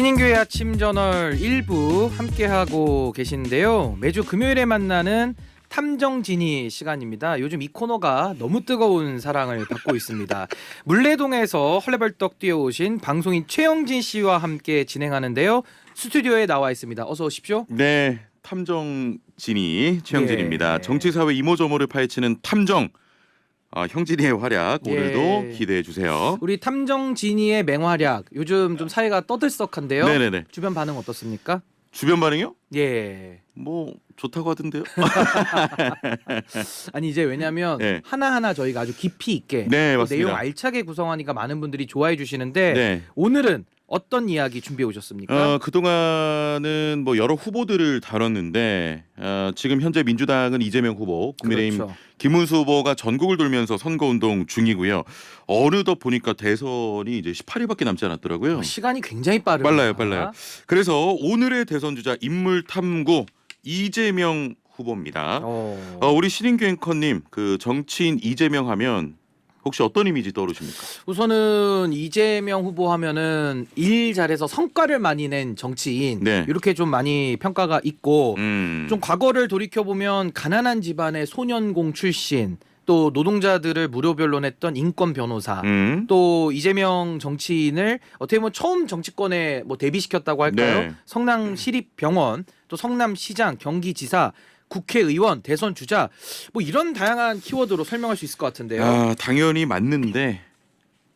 신인교회 아침 저널 1부 함께하고 계신데요. 매주 금요일에 만나는 탐정진이 시간입니다. 요즘 이 코너가 너무 뜨거운 사랑을 받고 있습니다. 물레동에서 헐레벌떡 뛰어오신 방송인 최영진 씨와 함께 진행하는데요. 스튜디오에 나와 있습니다. 어서 오십시오. 네, 탐정 진이 최영진입니다. 예. 정치 사회 이모저모를 파헤치는 탐정 아, 형진이의 활약 예. 오늘도 기대해 주세요. 우리 탐정진이의 맹활약 요즘 좀 사회가 떠들썩한데요. 네네네. 주변 반응 어떻습니까? 주변 반응이요? 예. 뭐 좋다고 하던데요. 아니 이제 왜냐하면 네. 하나하나 저희가 아주 깊이 있게 네, 또 맞습니다. 내용 알차게 구성하니까 많은 분들이 좋아해 주시는데 네. 오늘은 어떤 이야기 준비해 오셨습니까? 어, 그동안은 뭐 여러 후보들을 다뤘는데 어, 지금 현재 민주당은 이재명 후보, 국민의힘 그렇죠. 김문수 후보가 전국을 돌면서 선거운동 중이고요. 어느덧 보니까 대선이 이제 18일밖에 남지 않았더라고요. 어, 시간이 굉장히 빠르다. 빨라요, 빨라요. 그래서 오늘의 대선 주자 인물 탐구 이재명 후보입니다. 어. 어, 우리 신인규 앵커님 그 정치인 이재명 하면 혹시 어떤 이미지 떠오르십니까? 우선은 이재명 후보 하면은 일 잘해서 성과를 많이 낸 정치인 네. 이렇게 좀 많이 평가가 있고 음. 좀 과거를 돌이켜 보면 가난한 집안의 소년공 출신 또 노동자들을 무료 변론했던 인권 변호사 음. 또 이재명 정치인을 어떻게 보면 처음 정치권에 뭐 데뷔시켰다고 할까요? 네. 성남 시립병원 또 성남시장 경기지사 국회의원 대선 주자 뭐 이런 다양한 키워드로 설명할 수 있을 것 같은데요. 아, 당연히 맞는데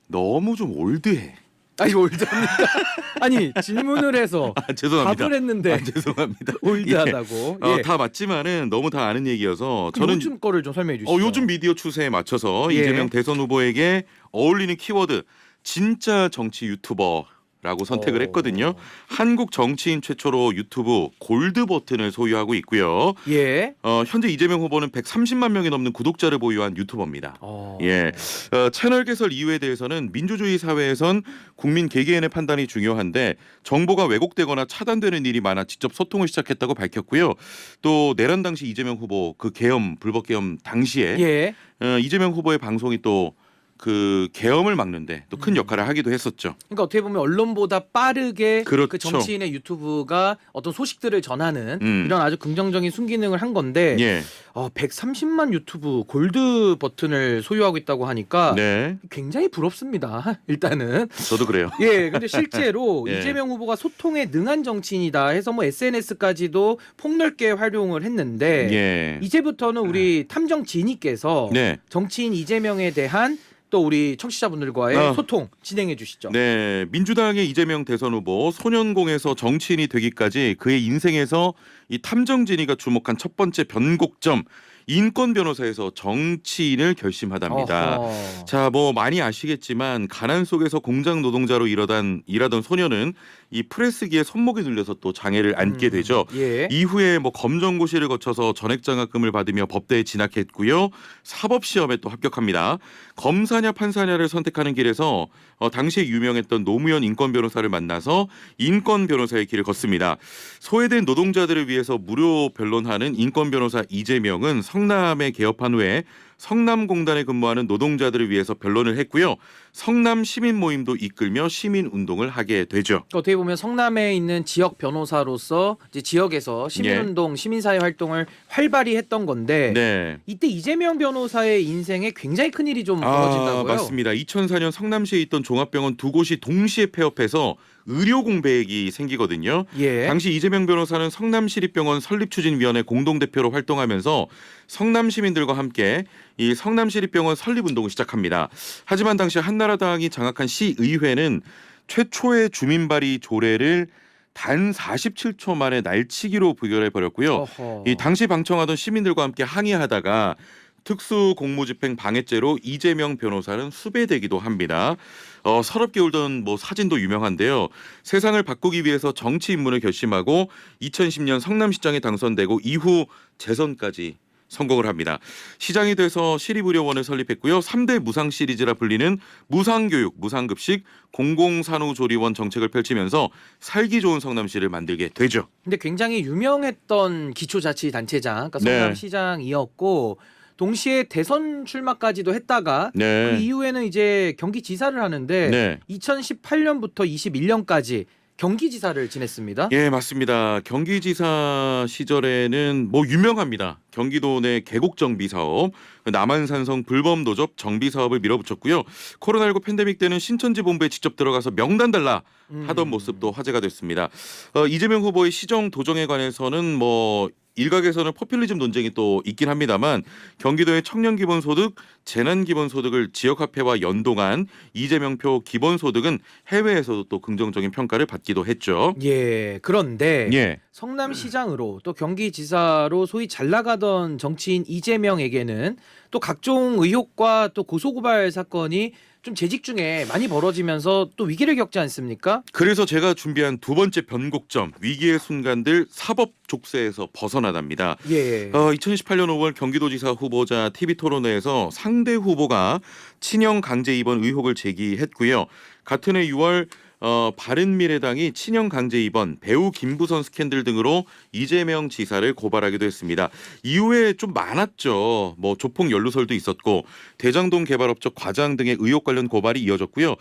너무 좀 올드해. 아니 올드합니까? 아니 질문을 해서 아, 죄송합니다. 답을 했는데 아, 죄송합니다. 올드하다고. 어, 예. 다 맞지만은 너무 다 아는 얘기여서 저는 요즘 거를 좀 설명해 주시죠. 어, 요즘 미디어 추세에 맞춰서 예. 이재명 대선 후보에게 어울리는 키워드 진짜 정치 유튜버 라고 선택을 어. 했거든요. 한국 정치인 최초로 유튜브 골드 버튼을 소유하고 있고요. 예. 어, 현재 이재명 후보는 130만 명이 넘는 구독자를 보유한 유튜버입니다. 어. 예. 어, 채널 개설 이유에 대해서는 민주주의 사회에선 국민 개개인의 판단이 중요한데 정보가 왜곡되거나 차단되는 일이 많아 직접 소통을 시작했다고 밝혔고요. 또 내란 당시 이재명 후보 그 계엄 불법 계엄 당시에 예. 어, 이재명 후보의 방송이 또 그 계엄을 막는데 또 음. 큰 역할을 하기도 했었죠. 그러니까 어떻게 보면 언론보다 빠르게 그렇죠. 그 정치인의 유튜브가 어떤 소식들을 전하는 음. 이런 아주 긍정적인 순기능을 한 건데 예. 어, 130만 유튜브 골드 버튼을 소유하고 있다고 하니까 네. 굉장히 부럽습니다. 일단은 저도 그래요. 예, 근데 실제로 예. 이재명 후보가 소통에 능한 정치인이다 해서 뭐 SNS까지도 폭넓게 활용을 했는데 예. 이제부터는 우리 탐정 지니께서 네. 정치인 이재명에 대한 또 우리 청취자분들과의 어. 소통 진행해 주시죠. 네, 민주당의 이재명 대선 후보 소년공에서 정치인이 되기까지 그의 인생에서 이 탐정진이가 주목한 첫 번째 변곡점 인권 변호사에서 정치인을 결심하답니다. 어허. 자, 뭐 많이 아시겠지만 가난 속에서 공장 노동자로 일하던 일하던 소년은 이 프레스기에 손목이 눌려서 또 장애를 안게 음, 되죠. 예. 이후에 뭐 검정고시를 거쳐서 전액 장학금을 받으며 법대에 진학했고요. 사법 시험에 또 합격합니다. 검사냐 판사냐를 선택하는 길에서 어, 당시에 유명했던 노무현 인권 변호사를 만나서 인권 변호사의 길을 걷습니다. 소외된 노동자들을 위해서 무료 변론하는 인권 변호사 이재명은 성남에 개업한 후에 성남공단에 근무하는 노동자들을 위해서 변론을 했고요. 성남 시민 모임도 이끌며 시민 운동을 하게 되죠. 그러니까 어떻게 보면 성남에 있는 지역 변호사로서 이제 지역에서 시민운동, 시민사회 활동을 활발히 했던 건데 네. 이때 이재명 변호사의 인생에 굉장히 큰 일이 좀 벌어진다고요. 아, 맞습니다. 2004년 성남시에 있던 종합병원 두 곳이 동시에 폐업해서 의료 공백이 생기거든요. 예. 당시 이재명 변호사는 성남시립병원 설립 추진위원회 공동 대표로 활동하면서 성남 시민들과 함께 이 성남시립병원 설립 운동을 시작합니다. 하지만 당시 한나라당이 장악한 시의회는 최초의 주민 발의 조례를 단 47초 만에 날치기로 부결해 버렸고요. 어허. 이 당시 방청하던 시민들과 함께 항의하다가 특수 공무집행 방해죄로 이재명 변호사는 수배되기도 합니다. 어, 서럽게 울던 뭐 사진도 유명한데요. 세상을 바꾸기 위해서 정치 입문을 결심하고 2010년 성남시장에 당선되고 이후 재선까지 성공을 합니다. 시장이 돼서 시립의료원을 설립했고요. 3대 무상 시리즈라 불리는 무상교육, 무상급식, 공공산후조리원 정책을 펼치면서 살기 좋은 성남시를 만들게 되죠. 근데 굉장히 유명했던 기초자치단체장, 그러니까 네. 성남시장이었고 동시에 대선 출마까지도 했다가 그 네. 이후에는 이제 경기지사를 하는데 네. 2018년부터 21년까지 경기지사를 지냈습니다. 예, 맞습니다. 경기지사 시절에는 뭐 유명합니다. 경기도 내 계곡 정비 사업, 남한산성 불법 노접 정비 사업을 밀어붙였고요. 코로나19 팬데믹 때는 신천지 본부에 직접 들어가서 명단 달라 음. 하던 모습도 화제가 됐습니다. 어, 이재명 후보의 시정 도정에 관해서는 뭐 일각에서는 포퓰리즘 논쟁이 또 있긴 합니다만 경기도의 청년 기본소득, 재난 기본소득을 지역화폐와 연동한 이재명표 기본소득은 해외에서도 또 긍정적인 평가를 받기도 했죠. 예, 그런데 예. 성남시장으로 또 경기지사로 소위 잘 나가던 정치인 이재명에게는 또 각종 의혹과 또 고소고발 사건이 좀 재직 중에 많이 벌어지면서 또 위기를 겪지 않습니까? 그래서 제가 준비한 두 번째 변곡점 위기의 순간들 사법 족쇄에서 벗어나답니다. 예. 어, 2018년 5월 경기도지사 후보자 TV 토론회에서 상대 후보가 친형 강제 입원 의혹을 제기했고요. 같은 해 6월 어, 바른미래당이 친형 강제 입원, 배우 김부선 스캔들 등으로 이재명 지사를 고발하기도 했습니다. 이후에 좀 많았죠. 뭐 조폭 연루설도 있었고 대장동 개발업적 과장 등의 의혹 관련 고발이 이어졌고요.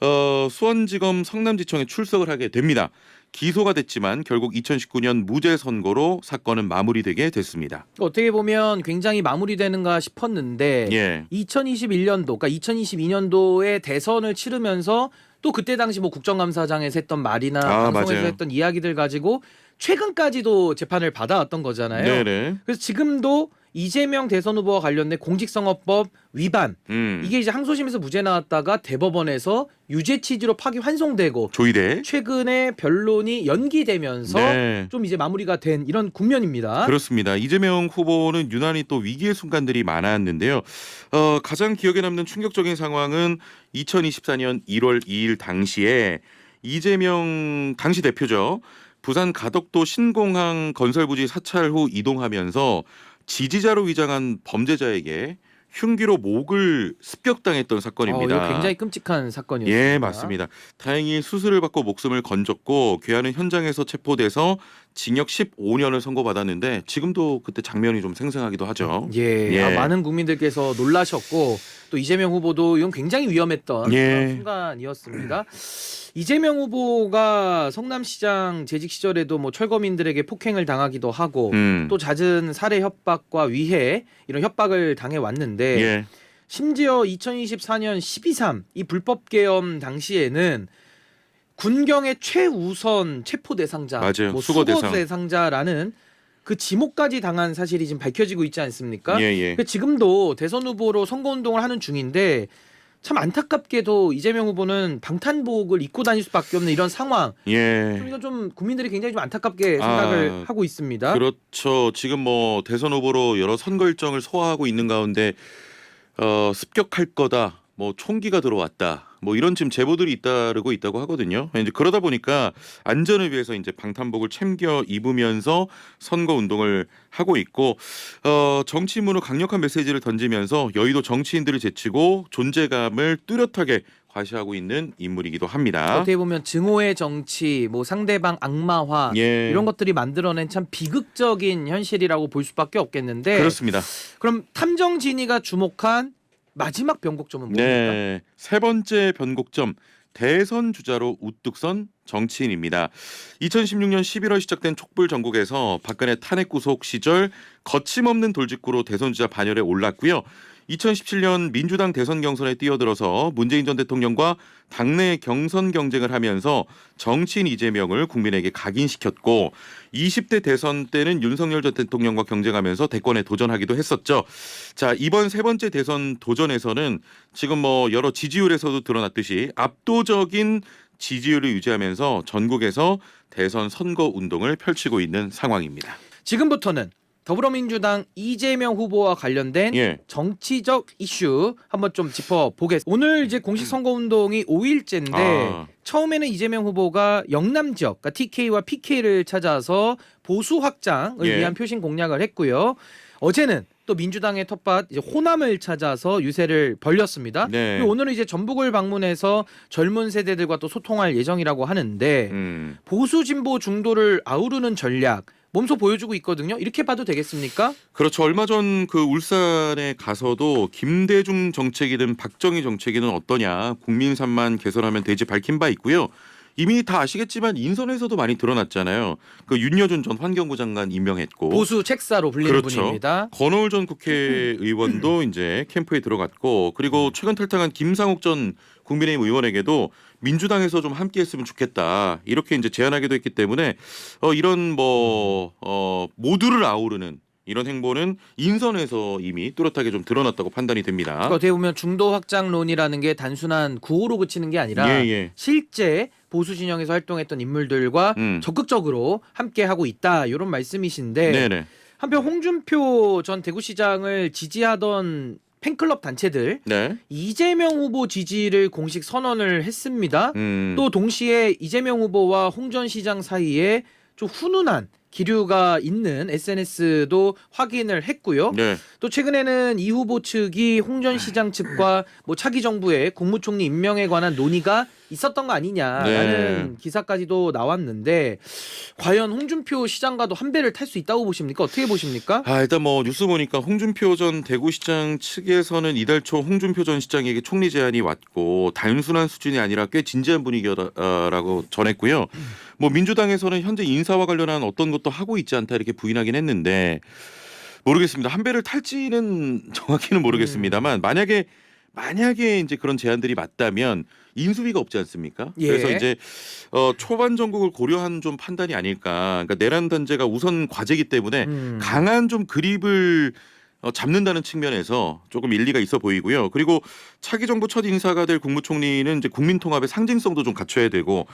어, 수원지검 성남지청에 출석을 하게 됩니다. 기소가 됐지만 결국 2019년 무죄 선고로 사건은 마무리되게 됐습니다. 어떻게 보면 굉장히 마무리되는가 싶었는데 예. 2021년도, 그러니까 2022년도에 대선을 치르면서 또 그때 당시 뭐 국정감사장에서 했던 말이나 아, 방송에서 맞아요. 했던 이야기들 가지고 최근까지도 재판을 받아왔던 거잖아요. 네네. 그래서 지금도 이재명 대선 후보와 관련된 공직선거법 위반 음. 이게 이제 항소심에서 무죄 나왔다가 대법원에서 유죄 취지로 파기 환송되고 조이대. 최근에 변론이 연기되면서 네. 좀 이제 마무리가 된 이런 국면입니다. 그렇습니다. 이재명 후보는 유난히 또 위기의 순간들이 많았는데요. 어, 가장 기억에 남는 충격적인 상황은 2024년 1월 2일 당시에 이재명 당시 대표죠. 부산 가덕도 신공항 건설 부지 사찰 후 이동하면서 지지자로 위장한 범죄자에게 흉기로 목을 습격당했던 사건입니다. 어, 이거 굉장히 끔찍한 사건이었습니다. 예, 맞습니다. 다행히 수술을 받고 목숨을 건졌고 괴한은 현장에서 체포돼서 징역 15년을 선고받았는데 지금도 그때 장면이 좀 생생하기도 하죠. 예, 예. 아, 많은 국민들께서 놀라셨고 또 이재명 후보도 이건 굉장히 위험했던 예. 그런 순간이었습니다. 이재명 후보가 성남시장 재직 시절에도 뭐 철거민들에게 폭행을 당하기도 하고 음. 또 잦은 살해 협박과 위해 이런 협박을 당해 왔는데 예. 심지어 2024년 12.3 이 불법 계엄 당시에는 군경의 최우선 체포 대상자, 맞아요. 뭐 수거 대상. 대상자라는 그 지목까지 당한 사실이 지금 밝혀지고 있지 않습니까? 예, 예. 그 지금도 대선 후보로 선거 운동을 하는 중인데 참 안타깝게도 이재명 후보는 방탄복을 입고 다닐 수밖에 없는 이런 상황. 좀 예. 이건 좀 국민들이 굉장히 좀 안타깝게 생각을 아, 하고 있습니다. 그렇죠. 지금 뭐 대선 후보로 여러 선거 일정을 소화하고 있는 가운데 어, 습격할 거다. 뭐 총기가 들어왔다. 뭐 이런 지금 제보들이 잇따르고 있다고 하거든요. 이제 그러다 보니까 안전을 위해서 이제 방탄복을 챙겨 입으면서 선거 운동을 하고 있고 어, 정치인으로 강력한 메시지를 던지면서 여의도 정치인들을 제치고 존재감을 뚜렷하게 과시하고 있는 인물이기도 합니다. 어떻게 보면 증오의 정치, 뭐 상대방 악마화 예. 이런 것들이 만들어낸 참 비극적인 현실이라고 볼 수밖에 없겠는데 그렇습니다. 그럼 탐정 진이가 주목한 마지막 변곡점은 뭡니까? 네, 세 번째 변곡점 대선 주자로 우뚝 선 정치인입니다. 2016년 11월 시작된 촉불 전국에서 박근혜 탄핵 구속 시절 거침없는 돌직구로 대선 주자 반열에 올랐고요. 2017년 민주당 대선 경선에 뛰어들어서 문재인 전 대통령과 당내 경선 경쟁을 하면서 정치인 이재명을 국민에게 각인시켰고 20대 대선 때는 윤석열 전 대통령과 경쟁하면서 대권에 도전하기도 했었죠. 자, 이번 세 번째 대선 도전에서는 지금 뭐 여러 지지율에서도 드러났듯이 압도적인 지지율을 유지하면서 전국에서 대선 선거 운동을 펼치고 있는 상황입니다. 지금부터는 더불어민주당 이재명 후보와 관련된 예. 정치적 이슈 한번 좀 짚어보겠습니다. 오늘 이제 공식 선거 운동이 5일째인데 아. 처음에는 이재명 후보가 영남 지역, 그러니까 TK와 PK를 찾아서 보수 확장을 예. 위한 표심 공략을 했고요. 어제는 또 민주당의 텃밭 이제 호남을 찾아서 유세를 벌렸습니다. 네. 그리고 오늘은 이제 전북을 방문해서 젊은 세대들과 또 소통할 예정이라고 하는데 음. 보수 진보 중도를 아우르는 전략 몸소 보여주고 있거든요. 이렇게 봐도 되겠습니까? 그렇죠. 얼마 전 그 울산에 가서도 김대중 정책이든 박정희 정책이든 어떠냐 국민산만 개선하면 되지 밝힌 바 있고요. 이미 다 아시겠지만 인선에서도 많이 드러났잖아요. 그 윤여준 전 환경부 장관 임명했고 보수 책사로 불리는 그렇죠. 분입니다. 권오울 전 국회의원도 이제 캠프에 들어갔고 그리고 최근 탈당한 김상욱 전 국민의힘 의원에게도 민주당에서 좀 함께 했으면 좋겠다 이렇게 이제 제안하기도 했기 때문에 어 이런 뭐 어, 모두를 아우르는 이런 행보는 인선에서 이미 뚜렷하게 좀 드러났다고 판단이 됩니다. 그러니까 어떻게 보면 중도 확장론이라는 게 단순한 구호로 그치는 게 아니라 예, 예. 실제 보수 진영에서 활동했던 인물들과 음. 적극적으로 함께 하고 있다 이런 말씀이신데 네네. 한편 홍준표 전 대구시장을 지지하던 팬클럽 단체들 네. 이재명 후보 지지를 공식 선언을 했습니다. 음. 또 동시에 이재명 후보와 홍 전 시장 사이에 좀 훈훈한 기류가 있는 SNS도 확인을 했고요. 네. 또 최근에는 이 후보 측이 홍 전 시장 측과 뭐 차기 정부의 국무총리 임명에 관한 논의가 있었던 거 아니냐라는 네. 기사까지도 나왔는데 과연 홍준표 시장과도 한 배를 탈 수 있다고 보십니까? 어떻게 보십니까? 아 일단 뭐 뉴스 보니까 홍준표 전 대구시장 측에서는 이달 초 홍준표 전 시장에게 총리 제안이 왔고 단순한 수준이 아니라 꽤 진지한 분위기라고 전했고요. 뭐 민주당에서는 현재 인사와 관련한 어떤 것도 하고 있지 않다 이렇게 부인하긴 했는데 모르겠습니다. 한 배를 탈지는 정확히는 모르겠습니다만 만약에 만약에 이제 그런 제안들이 맞다면 인수위가 없지 않습니까? 예. 그래서 이제 어, 초반 전국을 고려한 좀 판단이 아닐까. 그러니까 내란 단죄가 우선 과제이기 때문에 음. 강한 좀 그립을 어, 잡는다는 측면에서 조금 일리가 있어 보이고요. 그리고 차기 정부 첫 인사가 될 국무총리는 이제 국민 통합의 상징성도 좀 갖춰야 되고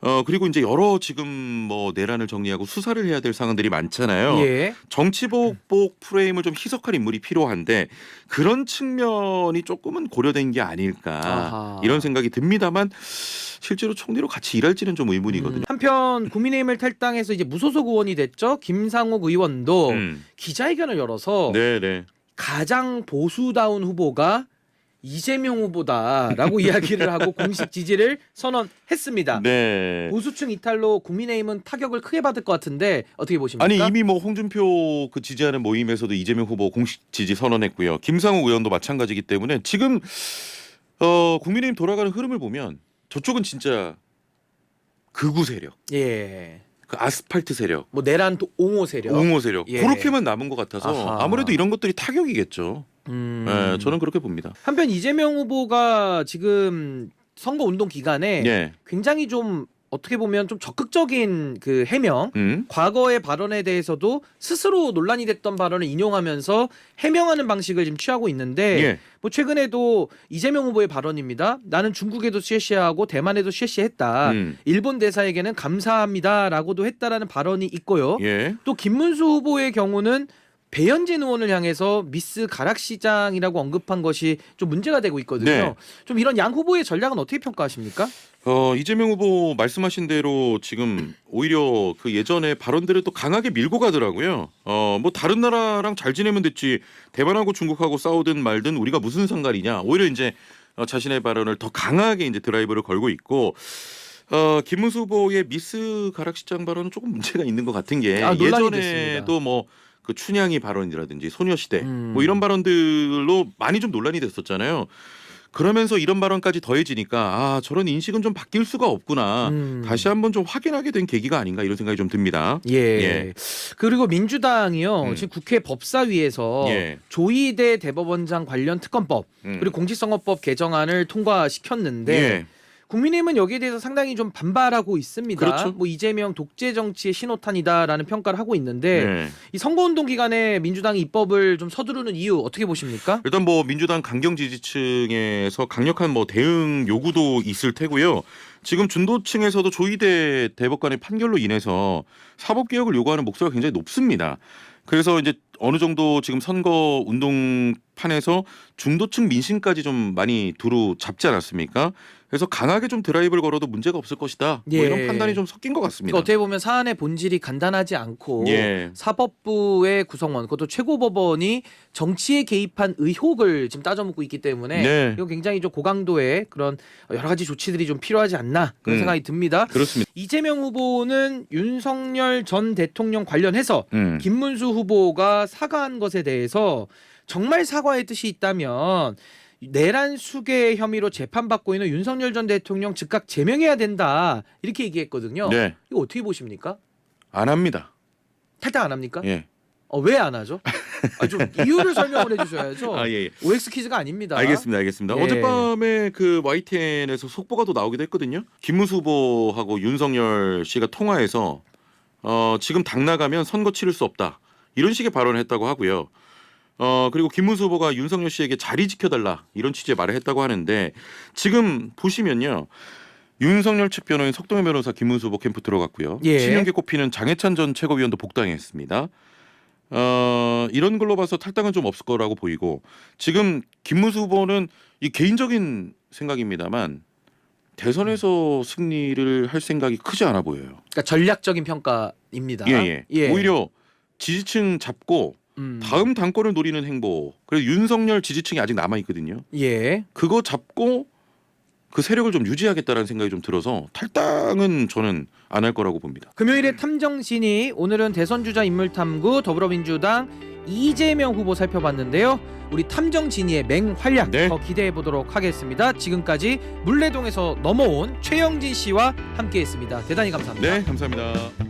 어 그리고 이제 여러 지금 뭐 내란을 정리하고 수사를 해야 될 상황들이 많잖아요. 예. 정치복복 프레임을 좀 희석할 인물이 필요한데 그런 측면이 조금은 고려된 게 아닐까 아하. 이런 생각이 듭니다만 실제로 총리로 같이 일할지는 좀 의문이거든요. 음. 한편 국민의힘을 탈당해서 이제 무소속 의원이 됐죠. 김상욱 의원도 음. 기자회견을 열어서 네네. 가장 보수다운 후보가 이재명 후보다라고 이야기를 하고 공식 지지를 선언했습니다. 네. 보수층 이탈로 국민의힘은 타격을 크게 받을 것 같은데 어떻게 보십니까? 아니 이미 뭐 홍준표 그 지지하는 모임에서도 이재명 후보 공식 지지 선언했고요. 김상욱 의원도 마찬가지이기 때문에 지금 어 국민의힘 돌아가는 흐름을 보면 저쪽은 진짜 극우 세력, 예. 그 아스팔트 세력, 뭐 내란 도- 옹호 세력. 옹호 세력 예. 그렇게만 남은 것 같아서 아하. 아무래도 이런 것들이 타격이겠죠. 음. 네, 저는 그렇게 봅니다. 한편 이재명 후보가 지금 선거 운동 기간에 예. 굉장히 좀 어떻게 보면 좀 적극적인 그 해명 음. 과거의 발언에 대해서도 스스로 논란이 됐던 발언을 인용하면서 해명하는 방식을 지금 취하고 있는데 예. 뭐 최근에도 이재명 후보의 발언입니다. 나는 중국에도 쉐시하고 대만에도 쉐시했다. 음. 일본 대사에게는 감사합니다라고도 했다라는 발언이 있고요. 예. 또 김문수 후보의 경우는 배현진 의원을 향해서 미스 가락시장이라고 언급한 것이 좀 문제가 되고 있거든요. 네. 좀 이런 양 후보의 전략은 어떻게 평가하십니까? 어, 이재명 후보 말씀하신 대로 지금 오히려 그 예전에 발언들을 또 강하게 밀고 가더라고요. 어, 뭐 다른 나라랑 잘 지내면 됐지 대만하고 중국하고 싸우든 말든 우리가 무슨 상관이냐. 오히려 이제 어, 자신의 발언을 더 강하게 이제 드라이브를 걸고 있고 어, 김문수 후보의 미스 가락시장 발언은 조금 문제가 있는 것 같은 게 아, 예전에도 뭐 그 춘향이 발언이라든지 소녀시대 음. 뭐 이런 발언들로 많이 좀 논란이 됐었잖아요. 그러면서 이런 발언까지 더해지니까 아 저런 인식은 좀 바뀔 수가 없구나. 음. 다시 한번 좀 확인하게 된 계기가 아닌가 이런 생각이 좀 듭니다. 예. 예. 그리고 민주당이요. 음. 지금 국회 법사위에서 예. 조희대 대법원장 관련 특검법 음. 그리고 공직선거법 개정안을 통과시켰는데 예. 국민의힘은 여기에 대해서 상당히 좀 반발하고 있습니다. 그렇죠. 뭐 이재명 독재 정치의 신호탄이다라는 평가를 하고 있는데 네. 이 선거운동 기간에 민주당이 입법을 좀 서두르는 이유 어떻게 보십니까? 일단 뭐 민주당 강경 지지층에서 강력한 뭐 대응 요구도 있을 테고요. 지금 중도층에서도 조희대 대법관의 판결로 인해서 사법 개혁을 요구하는 목소리가 굉장히 높습니다. 그래서 이제 어느 정도 지금 선거 운동판에서 중도층 민심까지 좀 많이 두루 잡지 않았습니까? 그래서 강하게 좀 드라이브를 걸어도 문제가 없을 것이다. 뭐 예. 이런 판단이 좀 섞인 것 같습니다. 그러니까 어떻게 보면 사안의 본질이 간단하지 않고 예. 사법부의 구성원 그것도 최고법원이 정치에 개입한 의혹을 지금 따져묻고 있기 때문에 네. 이거 굉장히 좀 고강도의 그런 여러 가지 조치들이 좀 필요하지 않나 그런 음. 생각이 듭니다. 그렇습니다. 이재명 후보는 윤석열 전 대통령 관련해서 음. 김문수 후보가 사과한 것에 대해서 정말 사과의 뜻이 있다면 내란 수괴 혐의로 재판받고 있는 윤석열 전 대통령 즉각 제명해야 된다 이렇게 얘기했거든요. 네, 이거 어떻게 보십니까? 안 합니다. 탈당 안 합니까? 예. 어, 왜 안 하죠? 아, 좀 이유를 설명을 해주셔야죠. 아 예. 예. OX 퀴즈가 아닙니다. 알겠습니다, 알겠습니다. 예. 어젯밤에 그 YTN에서 속보가 또 나오기도 했거든요. 김문수 후보하고 윤석열 씨가 통화해서 어, 지금 당 나가면 선거 치를 수 없다 이런 식의 발언을 했다고 하고요. 어 그리고 김문수 후보가 윤석열 씨에게 자리 지켜달라 이런 취지의 말을 했다고 하는데 지금 보시면요. 윤석열 측 변호인 석동현 변호사 김문수 후보 캠프 들어갔고요. 예. 신현계 꼽히는 장해찬 전 최고위원도 복당했습니다. 어, 이런 걸로 봐서 탈당은 좀 없을 거라고 보이고 지금 김문수 후보는 이 개인적인 생각입니다만 대선에서 승리를 할 생각이 크지 않아 보여요. 그러니까 전략적인 평가입니다. 예, 예. 오히려 지지층 잡고 음. 다음 당권을 노리는 행보. 그래서 윤석열 지지층이 아직 남아 있거든요. 예. 그거 잡고 그 세력을 좀 유지하겠다라는 생각이 좀 들어서 탈당은 저는 안 할 거라고 봅니다. 금요일에 탐정신이 오늘은 대선 주자 인물 탐구 더불어민주당 이재명 후보 살펴봤는데요. 우리 탐정진이의 맹활약 네. 더 기대해 보도록 하겠습니다. 지금까지 물레동에서 넘어온 최영진 씨와 함께했습니다. 대단히 감사합니다. 네, 감사합니다.